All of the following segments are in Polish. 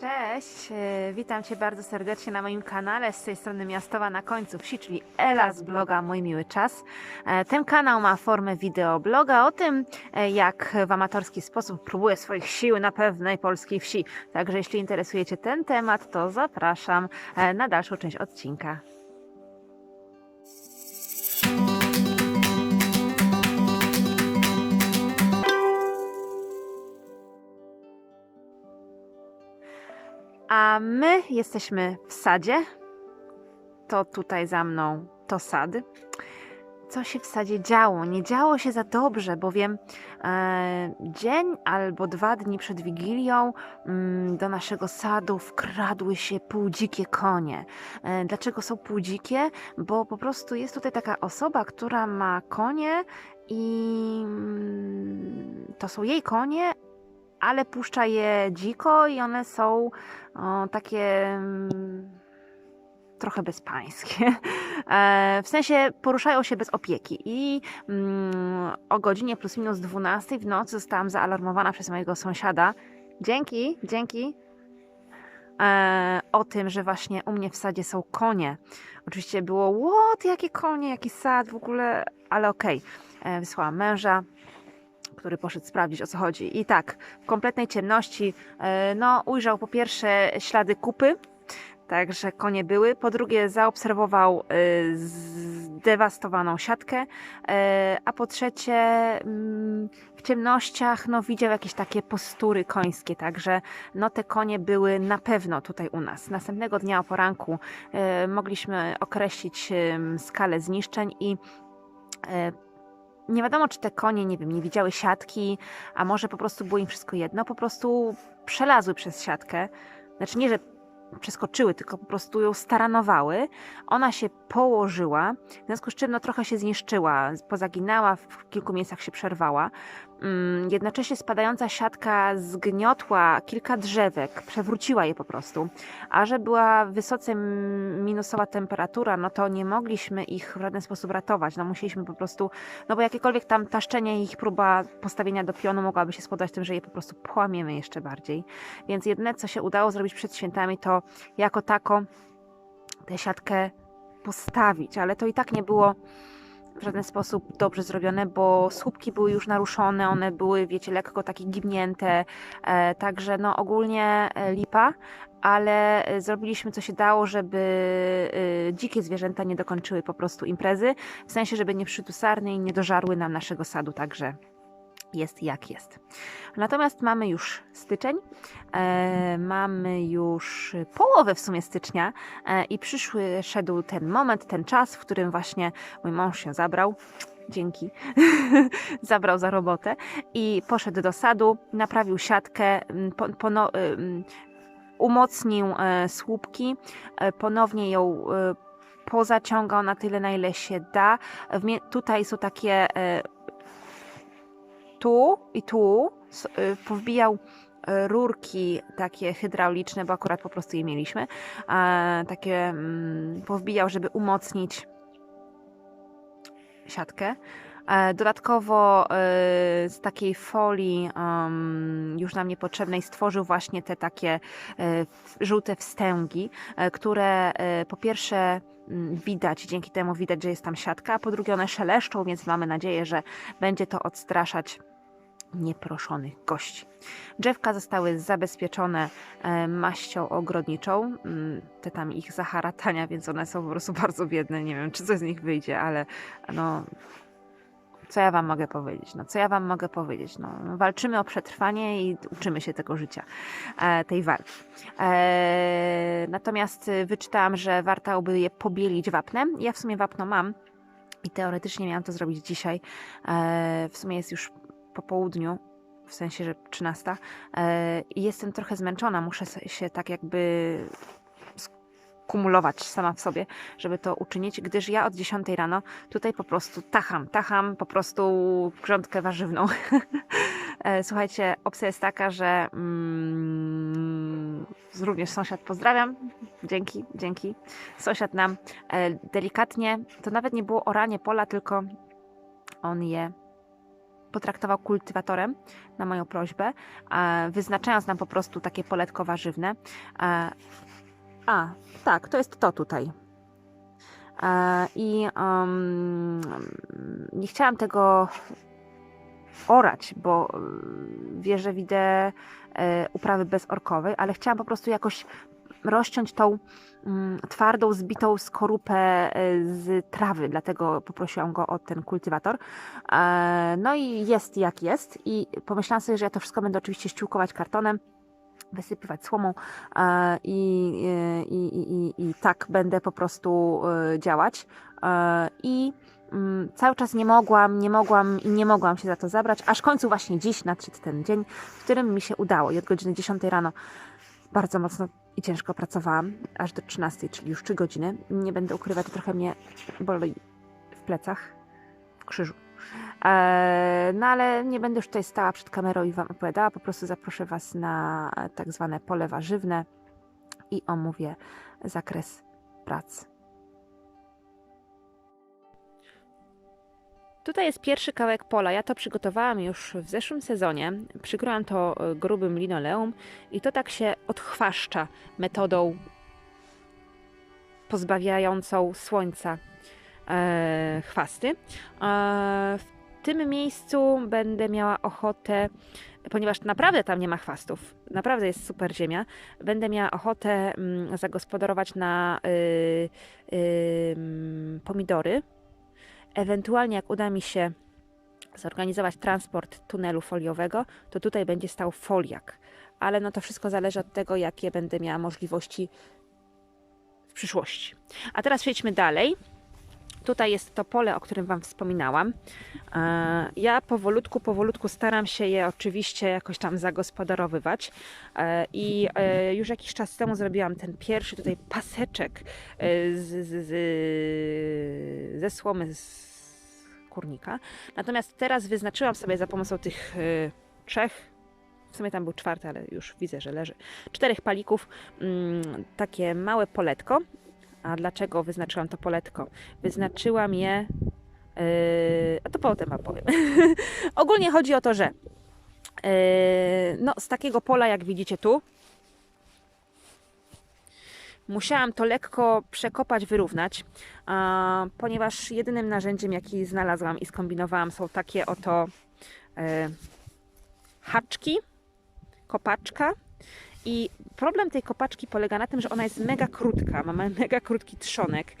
Cześć, e, witam Cię bardzo serdecznie na moim kanale z tej strony Miastowa na końcu wsi, czyli Ela z bloga Mój Miły Czas. E, Ten kanał ma formę wideobloga o tym, e, jak w amatorski sposób próbuję swoich sił na pewnej polskiej wsi. Także jeśli interesuje Cię ten temat, to zapraszam na dalszą część odcinka. A my jesteśmy w sadzie. To tutaj za mną to sad. Co się w sadzie działo? Nie działo się za dobrze, bowiem e, dzień albo dwa dni przed Wigilią mm, do naszego sadu wkradły się półdzikie konie. E, dlaczego są półdzikie? Bo po prostu jest tutaj taka osoba, która ma konie i mm, to są jej konie, ale puszcza je dziko i one są o, takie mm, trochę bezpańskie. E, w sensie poruszają się bez opieki. I mm, o godzinie plus minus 12 w nocy zostałam zaalarmowana przez mojego sąsiada. Dzięki, dzięki. E, o tym, że właśnie u mnie w sadzie są konie. Oczywiście było, what, jakie konie, jaki sad w ogóle, ale okej. E, Wysłałam męża, który poszedł sprawdzić o co chodzi. I tak, w kompletnej ciemności, e, no, ujrzał po pierwsze ślady kupy, także konie były. Po drugie, zaobserwował e, zdewastowaną siatkę, e, a po trzecie, mm, w ciemnościach, no, widział jakieś takie postury końskie, także no, te konie były na pewno tutaj u nas. Następnego dnia o poranku mogliśmy określić skalę zniszczeń i nie wiadomo, czy te konie, nie wiem, nie widziały siatki, a może po prostu było im wszystko jedno, po prostu przelazły przez siatkę. Znaczy nie, że przeskoczyły, tylko po prostu ją staranowały. Ona się położyła, w związku z czym no, trochę się zniszczyła, pozaginała, w kilku miejscach się przerwała. Mm, Jednocześnie spadająca siatka zgniotła kilka drzewek, przewróciła je po prostu. A że była wysoce minusowa temperatura, no to nie mogliśmy ich w żaden sposób ratować. No musieliśmy po prostu no bo jakiekolwiek tam taszczenie ich próba postawienia do pionu mogłaby się spodobać tym, że je po prostu połamiemy jeszcze bardziej. Więc jedyne, co się udało zrobić przed świętami, to jako tako tę siatkę postawić, ale to i tak nie było w żaden sposób dobrze zrobione, bo słupki były już naruszone, one były, wiecie, lekko takie gibnięte, e, także no ogólnie e, lipa, ale e, zrobiliśmy co się dało, żeby dzikie zwierzęta nie dokończyły po prostu imprezy, w sensie, żeby nie przyszły sarny i nie dożarły nam naszego sadu, także jest jak jest. Natomiast mamy już styczeń, e, mamy już połowę w sumie stycznia e, i przyszły, szedł ten moment, ten czas, w którym właśnie mój mąż się zabrał. Dzięki. zabrał za robotę i poszedł do sadu, naprawił siatkę, po, pono, ym, umocnił e, słupki, e, ponownie ją e, pozaciągał na tyle, na ile się da. Tutaj są takie e, tu i tu y, powbijał y, rurki takie hydrauliczne, bo akurat po prostu je mieliśmy, takie mm, powbijał, żeby umocnić siatkę. E, Dodatkowo e, z takiej folii już nam niepotrzebnej stworzył właśnie te takie e, żółte wstęgi, które po pierwsze widać, dzięki temu widać, że jest tam siatka, a po drugie one szeleszczą, więc mamy nadzieję, że będzie to odstraszać nieproszonych gości. Drzewka zostały zabezpieczone maścią ogrodniczą, te tam ich zaharatania, więc one są po prostu bardzo biedne, nie wiem, czy coś z nich wyjdzie, ale no... Co ja wam mogę powiedzieć? No, co ja wam mogę powiedzieć? No, walczymy o przetrwanie i uczymy się tego życia, e, tej walki. E, natomiast y, wyczytałam, że warto by je pobielić wapnem. Ja w sumie wapno mam i teoretycznie miałam to zrobić dzisiaj. E, w sumie jest już po południu, w sensie, że 13. E, I jestem trochę zmęczona, muszę się tak jakby skumulować sama w sobie, żeby to uczynić, gdyż ja od 10 rano tutaj po prostu tacham, tacham po prostu grządkę warzywną. E, Słuchajcie, opcja jest taka, że mm, również sąsiad pozdrawiam, dzięki, dzięki. Sąsiad nam e, delikatnie, to nawet nie było oranie pola, tylko on je potraktował kultywatorem na moją prośbę, wyznaczając nam po prostu takie poletko warzywne. E, a, tak, to jest to tutaj. E, I um, nie chciałam tego orać, bo y, wierzę w ideę e, uprawy bezorkowej, ale chciałam po prostu jakoś rozciąć tą mm, twardą, zbitą skorupę e, z trawy, dlatego poprosiłam go o ten kultywator. E, No i jest jak jest i pomyślałam sobie, że ja to wszystko będę oczywiście ściółkować kartonem, wysypywać słomą e, i, i, i, i, i tak będę po prostu e, działać. E, I mm, cały czas nie mogłam, nie mogłam i nie mogłam się za to zabrać, aż w końcu właśnie dziś nadszedł ten dzień, w którym mi się udało i od godziny 10 rano bardzo mocno i ciężko pracowałam, aż do 13, czyli już 3 godziny. Nie będę ukrywać, trochę mnie boli w plecach, w krzyżu. Eee, no ale nie będę już tutaj stała przed kamerą i Wam opowiadała, po prostu zaproszę Was na tak zwane pole warzywne i omówię zakres prac. Tutaj jest pierwszy kawałek pola. Ja to przygotowałam już w zeszłym sezonie. Przykryłam to e, grubym linoleum i to tak się odchwaszcza metodą pozbawiającą słońca e, chwasty. E, tym miejscu będę miała ochotę, ponieważ naprawdę tam nie ma chwastów, naprawdę jest super ziemia, będę miała ochotę mm, zagospodarować na y, y, mm, pomidory. Ewentualnie, jak uda mi się zorganizować transport tunelu foliowego, to tutaj będzie stał foliak. Ale no to wszystko zależy od tego, jakie będę miała możliwości w przyszłości. A teraz przejdźmy dalej. Tutaj jest to pole, o którym Wam wspominałam. E, Ja powolutku, powolutku staram się je oczywiście jakoś tam zagospodarowywać. E, I e, już jakiś czas temu zrobiłam ten pierwszy tutaj paseczek z, z, z, ze słomy z kurnika. Natomiast teraz wyznaczyłam sobie za pomocą tych trzech, w sumie tam był czwarty, ale już widzę, że leży, czterech palików, mm, takie małe poletko. A dlaczego wyznaczyłam to poletko? Wyznaczyłam je. Yy, a to potem wam powiem. Ogólnie chodzi o to, że yy, no, z takiego pola, jak widzicie tu, musiałam to lekko przekopać, wyrównać, a, ponieważ jedynym narzędziem, jaki znalazłam i skombinowałam, są takie oto yy, haczki, kopaczka i problem tej kopaczki polega na tym, że ona jest mega krótka, ma mega krótki trzonek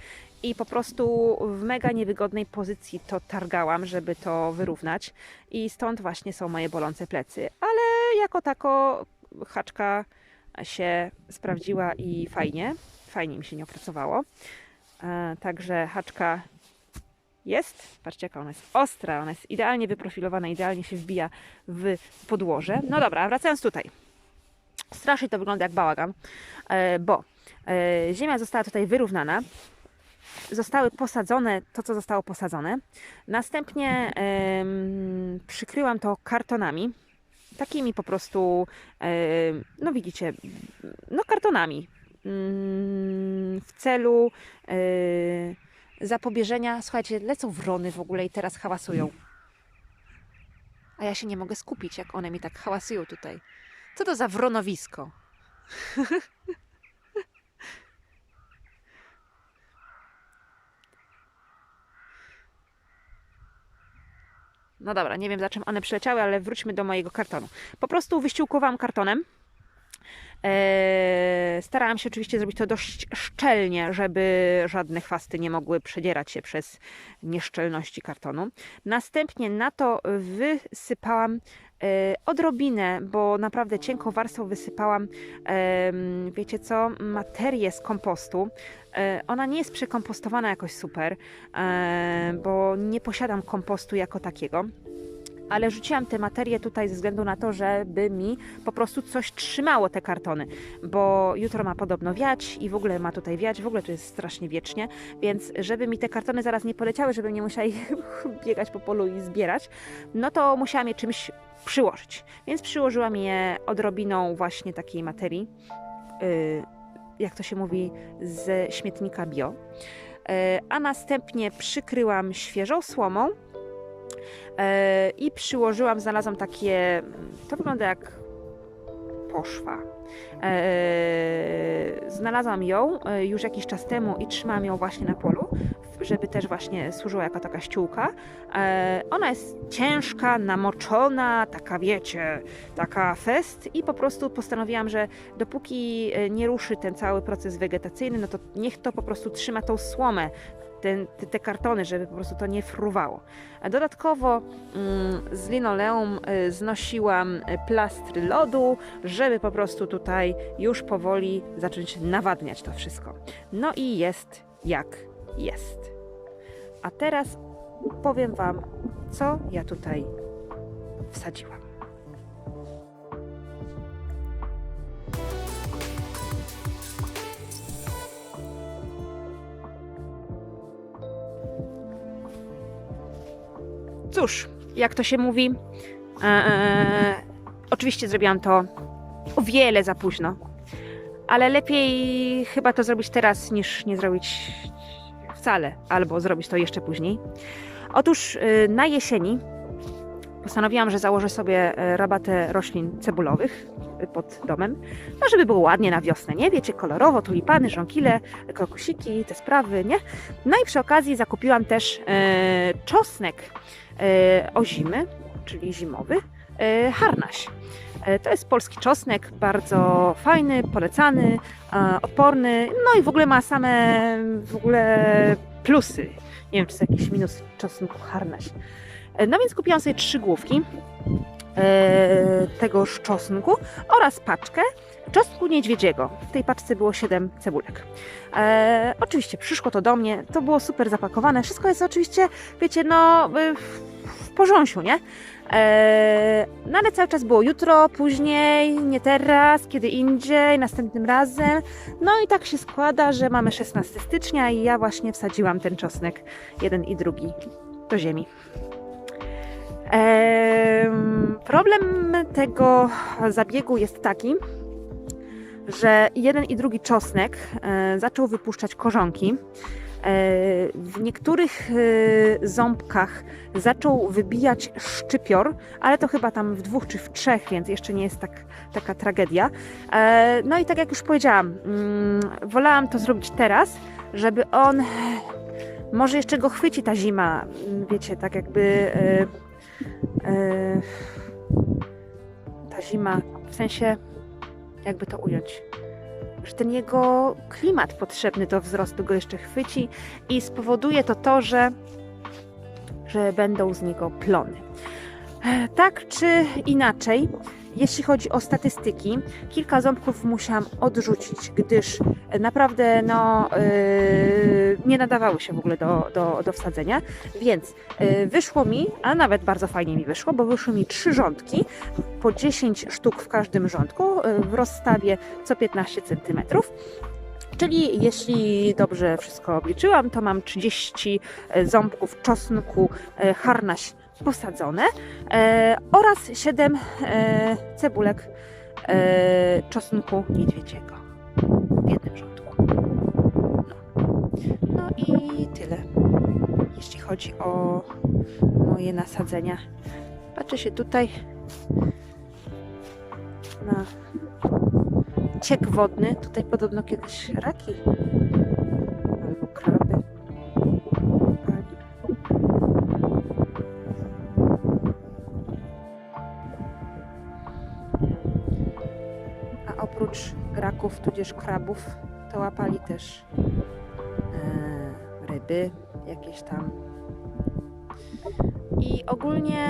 i po prostu w mega niewygodnej pozycji to targałam, żeby to wyrównać i stąd właśnie są moje bolące plecy. Ale jako tako haczka się sprawdziła i fajnie, fajnie mi się nie opracowało. E, Także haczka jest. Patrzcie, jaka ona jest ostra, ona jest idealnie wyprofilowana, idealnie się wbija w podłoże. No dobra, wracając tutaj. Strasznie to wygląda jak bałagan, e, bo e, ziemia została tutaj wyrównana. Zostały posadzone to, co zostało posadzone. Następnie przykryłam to kartonami. Takimi po prostu, em, no widzicie, no kartonami. Mm, W celu e, zapobieżenia. Słuchajcie, lecą wrony w ogóle i teraz hałasują. A ja się nie mogę skupić, jak one mi tak hałasują tutaj. Co to za wronowisko? No dobra, nie wiem za czym one przyleciały, ale wróćmy do mojego kartonu. Po prostu wyściółkowałam kartonem. Eee, starałam się oczywiście zrobić to dość szczelnie, żeby żadne chwasty nie mogły przedierać się przez nieszczelności kartonu. Następnie na to wysypałam e, odrobinę, bo naprawdę cienką warstwą wysypałam, wiecie co, materię z kompostu. E, Ona nie jest przekompostowana jakoś super, e, bo nie posiadam kompostu jako takiego. Ale rzuciłam tę materię tutaj ze względu na to, żeby mi po prostu coś trzymało te kartony, bo jutro ma podobno wiać i w ogóle ma tutaj wiać, w ogóle tu jest strasznie wiecznie, więc żeby mi te kartony zaraz nie poleciały, żeby nie musieli biegać po polu i zbierać, no to musiałam je czymś przyłożyć. Więc przyłożyłam je odrobiną właśnie takiej materii, yy, jak to się mówi, ze śmietnika bio. Yy, A następnie przykryłam świeżą słomą i przyłożyłam, znalazłam takie, to wygląda jak poszwa. E, znalazłam ją e, już jakiś czas temu i trzymałam ją właśnie na polu, żeby też właśnie służyła jako taka ściółka. E, ona jest ciężka, namoczona, taka wiecie, taka fest i po prostu postanowiłam, że dopóki e, nie ruszy ten cały proces wegetacyjny, no to niech to po prostu trzyma tą słomę, te, te kartony, żeby po prostu to nie fruwało. Dodatkowo mm, z linoleum y, znosiłam y, plastry lodu, żeby po prostu tutaj już powoli zacząć nawadniać to wszystko. No i jest jak jest. A teraz powiem Wam, co ja tutaj wsadziłam. Cóż, jak to się mówi, e, oczywiście zrobiłam to o wiele za późno, ale lepiej chyba to zrobić teraz niż nie zrobić wcale, albo zrobić to jeszcze później. Otóż e, na jesieni postanowiłam, że założę sobie e, rabatę roślin cebulowych e, pod domem, no żeby było ładnie na wiosnę, nie? Wiecie, kolorowo, tulipany, żonkile, krokusiki, te sprawy, nie? No i przy okazji zakupiłam też e, czosnek e, ozimy, czyli zimowy, e, harnaś. E, To jest polski czosnek, bardzo fajny, polecany, e, odporny, no i w ogóle ma same w ogóle plusy. Nie wiem, czy jest jakiś minus czosnku harnaś. E, No więc kupiłam sobie trzy główki e, tegoż czosnku oraz paczkę czosnku niedźwiedziego. W tej paczce było 7 cebulek. E, oczywiście przyszło to do mnie, to było super zapakowane. Wszystko jest oczywiście, wiecie, no w, w porządku, nie? E, no ale cały czas było jutro, później, nie teraz, kiedy indziej, następnym razem. No i tak się składa, że mamy 16 stycznia i ja właśnie wsadziłam ten czosnek, jeden i drugi, do ziemi. Em, problem tego zabiegu jest taki, że jeden i drugi czosnek e, zaczął wypuszczać korzonki. E, w niektórych e, ząbkach zaczął wybijać szczypior, ale to chyba tam w dwóch czy w trzech, więc jeszcze nie jest tak, taka tragedia. No i tak jak już powiedziałam, mm, wolałam to zrobić teraz, żeby on może jeszcze go chwyci ta zima, wiecie, tak jakby ta zima, w sensie jakby to ująć, że ten jego klimat potrzebny do wzrostu go jeszcze chwyci i spowoduje to to, że, że będą z niego plony. E, Tak czy inaczej, jeśli chodzi o statystyki, kilka ząbków musiałam odrzucić, gdyż e, naprawdę no, e, nie nadawały się w ogóle do, do, do wsadzenia, więc e, wyszło mi, a nawet bardzo fajnie mi wyszło, bo wyszły mi trzy rządki, po 10 sztuk w każdym rządku, e, w rozstawie co 15 cm. Czyli jeśli dobrze wszystko obliczyłam, to mam 30 ząbków czosnku harnaś posadzone e, oraz 7 e, cebulek e, czosnku niedźwiedziego w jednym rządku. No. no i tyle, jeśli chodzi o moje nasadzenia. Patrzę się tutaj na ciek wodny. Tutaj podobno kiedyś raki raków tudzież krabów to łapali też e, ryby jakieś tam. I ogólnie,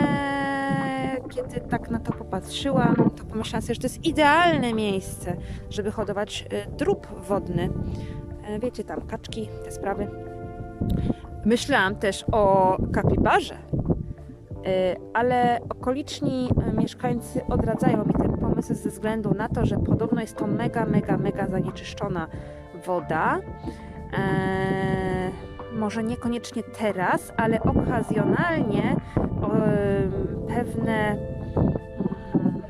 kiedy tak na to popatrzyłam, to pomyślałam sobie, że to jest idealne miejsce, żeby hodować e, drób wodny. E, Wiecie, tam kaczki, te sprawy. Myślałam też o kapibarze, e, ale okoliczni e, mieszkańcy odradzają mi ten pomysł ze względu na to, że podobno jest to mega, mega, mega zanieczyszczona woda. Eee, może niekoniecznie teraz, ale okazjonalnie em, pewne mm,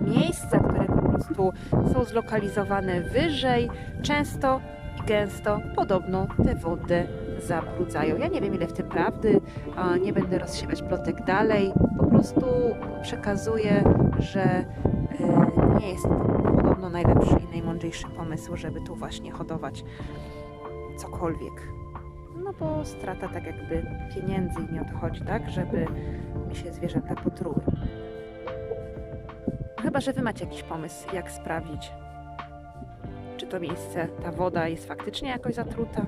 miejsca, które po prostu są zlokalizowane wyżej, często i gęsto podobno tę wodę zabrudzają. Ja nie wiem, ile w tym prawdy, nie będę rozsiewać plotek dalej. Po prostu przekazuję, że e, nie jest to podobno najlepszy i najmądrzejszy pomysł, żeby tu właśnie hodować cokolwiek. No bo strata tak jakby pieniędzy i nie o to chodzi, tak? Żeby mi się zwierzęta potruły. Chyba, że wy macie jakiś pomysł, jak sprawdzić, czy to miejsce, ta woda jest faktycznie jakoś zatruta.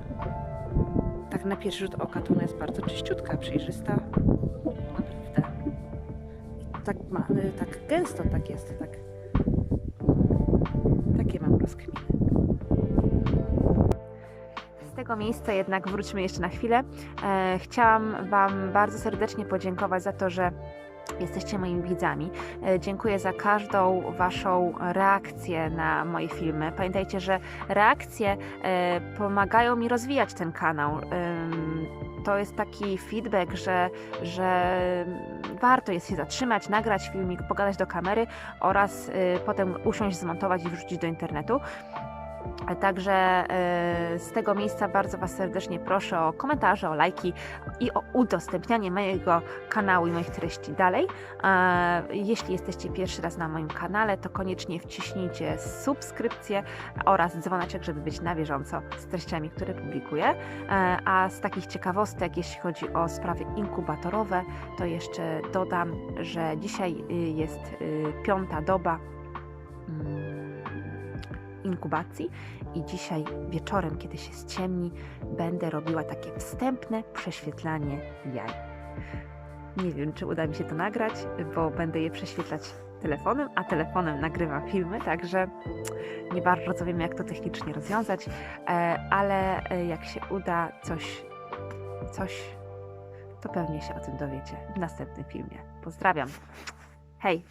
Tak na pierwszy rzut oka to ona jest bardzo czyściutka, przejrzysta. Tak, ma, y, tak gęsto tak jest, tak. Takie mam rozkminy. Z tego miejsca jednak wróćmy jeszcze na chwilę. E, chciałam Wam bardzo serdecznie podziękować za to, że jesteście moimi widzami. E, Dziękuję za każdą Waszą reakcję na moje filmy. Pamiętajcie, że reakcje e, pomagają mi rozwijać ten kanał. To jest taki feedback, że, że warto jest się zatrzymać, nagrać filmik, pogadać do kamery oraz y, potem usiąść, zmontować i wrzucić do internetu. E, Także y, z tego miejsca bardzo Was serdecznie proszę o komentarze, o lajki i o udostępnianie mojego kanału i moich treści dalej. E, Jeśli jesteście pierwszy raz na moim kanale, to koniecznie wciśnijcie subskrypcję oraz dzwoneczek, żeby być na bieżąco z treściami, które publikuję. E, A z takich ciekawostek, jeśli chodzi o sprawy inkubatorowe, to jeszcze dodam, że dzisiaj y, jest y, piąta doba mm, inkubacji i dzisiaj wieczorem, kiedy się ściemni, będę robiła takie wstępne prześwietlanie jaj. Nie wiem, czy uda mi się to nagrać, bo będę je prześwietlać telefonem, a telefonem nagrywam filmy, także nie bardzo wiem, jak to technicznie rozwiązać, e, ale e, jak się uda coś, coś, to pewnie się o tym dowiecie w następnym filmie. Pozdrawiam. Hej!